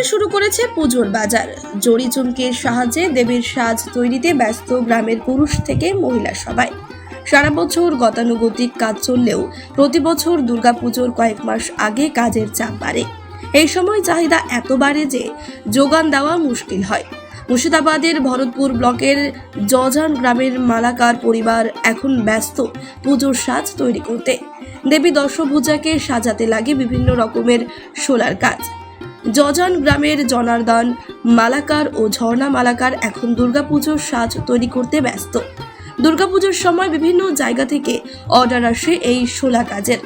বসতে শুরু করেছে পুজোর বাজার। জড়ি চুমকির সাহায্যে দেবীর সাজ তৈরিতে ব্যস্ত গ্রামের পুরুষ থেকে মহিলা সবাই। সারা বছর গতানুগতিক কাজ চললেও প্রতি বছর দুর্গাপুজোর কয়েক মাস আগে কাজের চাপ বাড়ে। এই সময় চাহিদা এত বাড়ে যে যোগান দেওয়া মুশকিল হয়। মুর্শিদাবাদের ভরতপুর ব্লকের জজান গ্রামের মালাকার পরিবার এখন ব্যস্ত পুজোর সাজ তৈরি করতে। দেবী দশভূজাকে সাজাতে লাগে বিভিন্ন রকমের সোলার কাজ। জজান গ্রামের জনার্দন, মালাকার ও ঝর্ণা মালাকার এখন দুর্গাপুজোর সাজ তৈরি করতে ব্যস্ত। দুর্গাপুজোর সময় বিভিন্ন জায়গা থেকে অর্ডার আসে এই শোলা কাজের।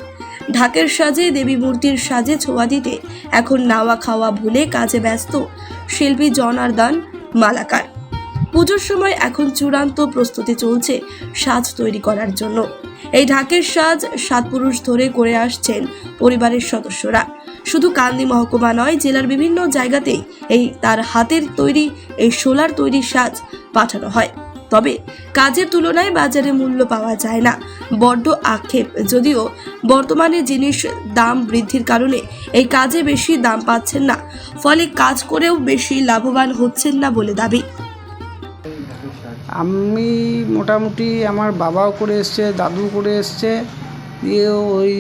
ঢাকের সাজে, দেবী মূর্তির সাজে, ছোঁয়া দিতে এখন নাওয়া খাওয়া ভুলে কাজে ব্যস্ত শিল্পী জনার্দন, মালাকার। পুজোর সময় এখন চূড়ান্ত প্রস্তুতি চলছে সাজ তৈরি করার জন্য। এই ঢাকের সাজ সাত পুরুষ ধরে করে আসছেন পরিবারের সদস্যরা। শুধু কান্দি মহকুমা নয়, জেলার বিভিন্ন জায়গাতেই এই তার হাতের তৈরি, এই সোলার তৈরি সাজ পাঠানো হয়। তবে কাজের তুলনায় বাজারে মূল্য পাওয়া যায় না। বড্ড আক্ষেপ, যদিও বর্তমানে জিনিস দাম বৃদ্ধির কারণে এই কাজে বেশি দাম পাচ্ছেন না। ফলে কাজ করেও বেশি লাভবান হচ্ছেন না বলে দাবি। আমি মোটামুটি আমার বাবাও করে এসছে দাদু করে এসছে দিয়ে ওই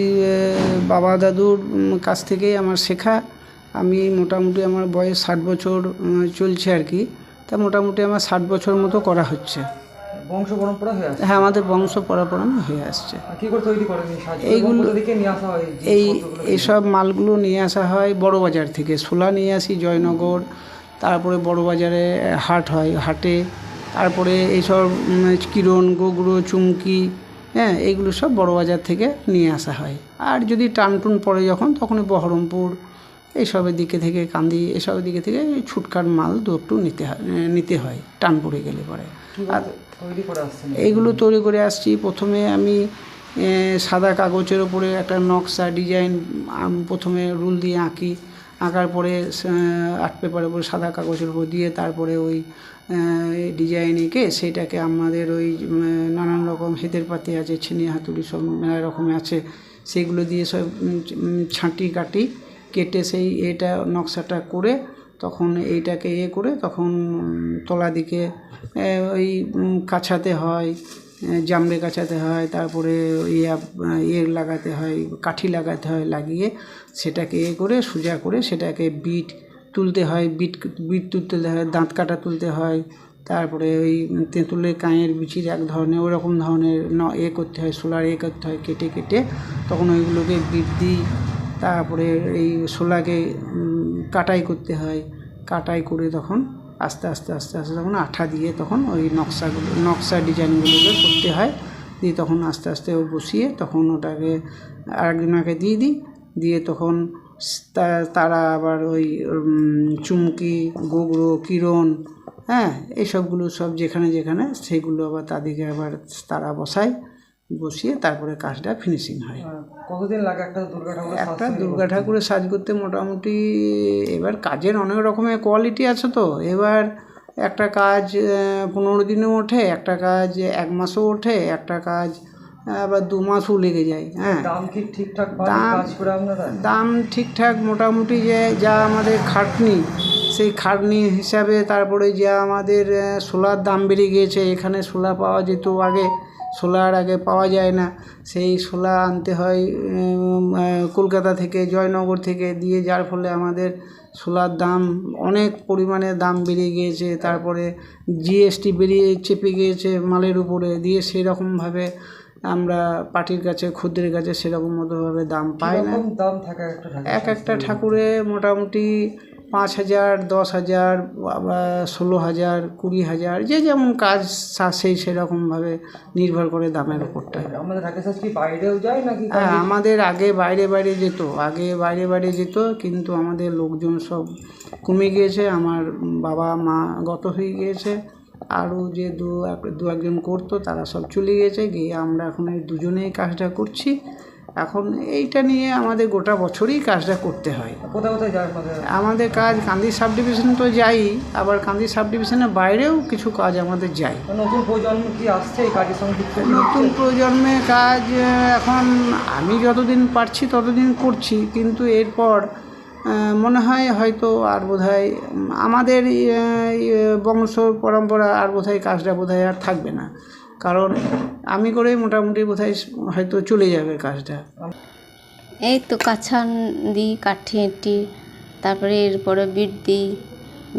বাবা দাদুর কাছ থেকেই আমার শেখা। আমি মোটামুটি আমার বয়স ষাট বছর চলছে আর কি। তা মোটামুটি আমার ষাট বছর মতো করা হচ্ছে। বংশ পরম্পরা হয়ে আছে হ্যাঁ আমাদের বংশ পরাপরানো হয়ে আসছে। কি করে তৈরি করেন এইগুলো- থেকে নিয়ে আসা হয়? এই এইসব মালগুলো নিয়ে আসা হয় বড় বাজার থেকে। সোলা নিয়ে আসি জয়নগর তারপরে বড় বাজারে হাট হয়। হাটে তারপরে এইসব কিরণ গোগড়ো চুমকি হ্যাঁ এইগুলো সব বড় বাজার থেকে নিয়ে আসা হয়। আর যদি টানটুন পড়ে যখন তখন বহরমপুর এইসবের দিকে থেকে কান্দি এসবের দিকে থেকে ছুটকার মাল দু একটু নিতে হয় নিতে হয় টান পড়ে গেলে পরে। করে এইগুলো তৈরি করে আসছি। প্রথমে আমি সাদা কাগজের ওপরে একটা নকশা ডিজাইন প্রথমে রুল দিয়ে আঁকি। আঁকার পরে আর্ট পেপারের উপরে সাদা কাগজের উপর দিয়ে তারপরে ওই ডিজাইন এঁকে সেটাকে আমাদের ওই নানান রকম হেতের পাতি আছে ছিনি হাতুড়ি সব মেলা রকম আছে সেগুলো দিয়ে সব ছাঁটি কাটি কেটে সেই এটা নকশাটা করে তখন এইটাকে ইয়ে করে তখন তলা দিকে ওই কাছাতে হয় এ, জামড়ে কাছাতে হয় তারপরে ইয়া ইয়ে লাগাতে হয় কাঠি লাগাতে হয় লাগিয়ে সেটাকে ইয়ে করে সোজা করে সেটাকে বিট তুলতে হয় বিট বিট তুলতে হয় দাঁত কাটা তুলতে হয় তারপরে ওই তেঁতুলের কাঁয়ের বিচির এক ধরনের ওরকম ধরনের ন এ করতে হয় সোলার এ করতে হয় কেটে কেটে তখন ওইগুলোকে বিট দিই তারপরে এই উম, কাটাই করতে হয় কাটাই করে তখন আস্তে আস্তে আস্তে আস্তে তখন আঠা দিয়ে তখন ওই নকশাগুলো, নকশা ডিজাইনগুলোকে করতে হয়। দিয়ে তখন আস্তে আস্তে ও বসিয়ে তখন ওটাকে আরেকজনাকে দিয়ে দিই। দিয়ে তখন তারা আবার ওই চুমকি গোগড়ো কিরণ হ্যাঁ এইসবগুলো সব যেখানে যেখানে সেগুলো আবার তাদেরকে আবার তারা বসায়। বসিয়ে তারপরে কাজটা ফিনিশিং হয়। কতদিন লাগে একটা দুর্গা ঠাকুরের সাজ একটা দুর্গা ঠাকুরের সাজ করতে মোটামুটি এবার কাজের অনেক রকমের কোয়ালিটি আছে তো। এবার একটা কাজ পনেরো দিনেও ওঠে একটা কাজ এক মাসও ওঠে একটা কাজ আবার দু মাসও লেগে যায় হ্যাঁ। দাম কি ঠিকঠাক দাম- দাম ঠিকঠাক মোটামুটি যে যা আমাদের খাটনি সেই খাটনি হিসাবে তারপরে যে আমাদের সোলার দাম বেড়ে গিয়েছে এখানে সোলা পাওয়া যেত আগে। সোলার আগে পাওয়া যায় না। সেই সোলা আনতে হয় কলকাতা থেকে জয়নগর থেকে দিয়ে যার ফলে আমাদের সোলার দাম অনেক পরিমাণে দাম বেড়ে গিয়েছে। তারপরে জিএসটি বেরিয়ে চেপে গিয়েছে মালের উপরে। দিয়ে সেরকমভাবে আমরা পার্টির কাছে ক্ষুদ্রের কাছে সেরকম মতোভাবে দাম পাই না। দাম থাকে এক একটা ঠাকুরে মোটামুটি পাঁচ হাজার দশ হাজার ষোলো হাজার কুড়ি হাজার যে যেমন কাজ সেই সেরকমভাবে নির্ভর করে দামের নাকি হ্যাঁ আমাদের আগে বাইরে বাইরে যেত আগে বাইরে বাইরে যেত কিন্তু আমাদের লোকজন সব কমে গিয়েছে আমার বাবা মা গত হয়ে গিয়েছে আরও যে দু এক- দু একজন করতো তারা সব চলে গিয়েছে গিয়ে আমরা এখন এই দুজনেই কাজটা করছি। এখন এইটা নিয়ে আমাদের গোটা বছরই কাজটা করতে হয়। কোথায় কোথায় যায় আমাদের আমাদের কাজ কান্দি সাব ডিভিশন তো যাই আবার কান্দি সাব ডিভিশনের বাইরেও কিছু কাজ আমাদের যাই নতুন প্রজন্ম কি আসছে এই কাজের সঙ্গে নতুন প্রজন্মের কাজ এখন আমি যতদিন পারছি ততদিন করছি কিন্তু এরপর মনে হয় হয়তো আর বোধহয় আমাদের বংশ পরম্পরা আর বোধহয় কাজটা বোধহয় আর থাকবে না। কারণ আমি করেই মোটামুটি বোধহয় হয়তো চলে যাবে কাজটা। এই তো কাছান দিই কাঠি এঁটি তারপরে এরপরে বিট দিই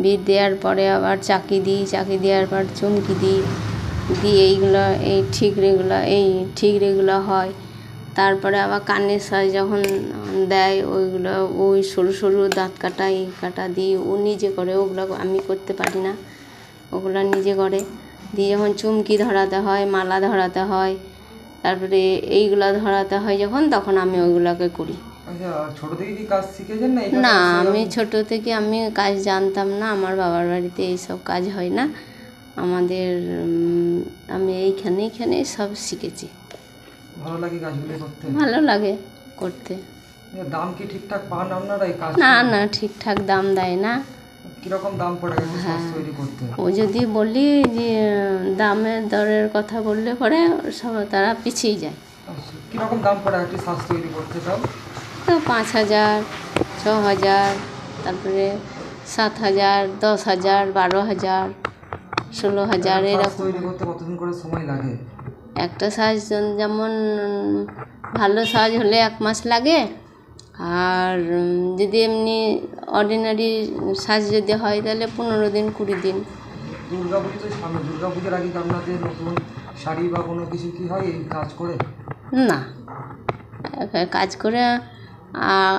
বিট দেওয়ার পরে আবার চাকি দিই, চাকি দেওয়ার পর চুমকি দিই, দিয়ে এইগুলো, এই ঠিক ঠিকরেগুলো, এই ঠিক ঠিকরেগুলো হয়। তারপরে আবার কানের সাজ যখন দেয়, ওইগুলো, ওই সরু সরু দাঁত কাটা, এই কাটা দিই, ও নিজে করে, ওগুলো আমি করতে পারি না। ওগুলো নিজে করে। দিয়ে যখন চুমকি ধরাতে হয় মালা ধরাতে হয় তারপরে এইগুলো ধরাতে হয় যখন তখন আমি ওইগুলোকে করি। আচ্ছা ছোট থেকে কি কাজ শিখেছেন না না আমি ছোট থেকে আমি কাজ জানতাম না আমার বাবার বাড়িতে এইসব কাজ হয় না। আমাদের আমি এইখানে এইখানে সব শিখেছি। ভালো লাগে কাজগুলো করতে? ভালো লাগে করতে। দাম কি ঠিকঠাক পান আপনারা এই কাজ না না ঠিকঠাক দাম দেয় না। কীরকম দাম পড়ে গেছে হ্যাঁ। তৈরি করতে? ও যদি বলি যে দামের দরের কথা বললে পরে সব তারা পিছিয়ে যায়। আচ্ছা কীরকম দাম পড়ে একটি সাজ তৈরি করতে তো পাঁচ হাজার ছ হাজার তারপরে সাত হাজার দশ হাজার বারো হাজার ষোলো হাজার এরকম। তৈরি করতে কতদিন করে সময় লাগে? একটা সাজ যেমন ভালো সাজ হলে এক মাস লাগে আর যদি এমনি অর্ডিনারি সাজ যদি হয় তাহলে পনেরো দিন কুড়ি দিন। দুর্গা পুজো সামনে দুর্গা পুজোর আগে কি আপনাদের নতুন শাড়ি বা কোনো কিছু কি হয় এই কাজ করে? না। কাজ করে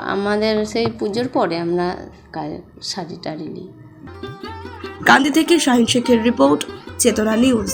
আমাদের সেই পুজোর পরে আমরা কাজ- শাড়ি টাড়ি নিই। কান্দি থেকে শাহিন শেখের রিপোর্ট চেতনা নিউজ।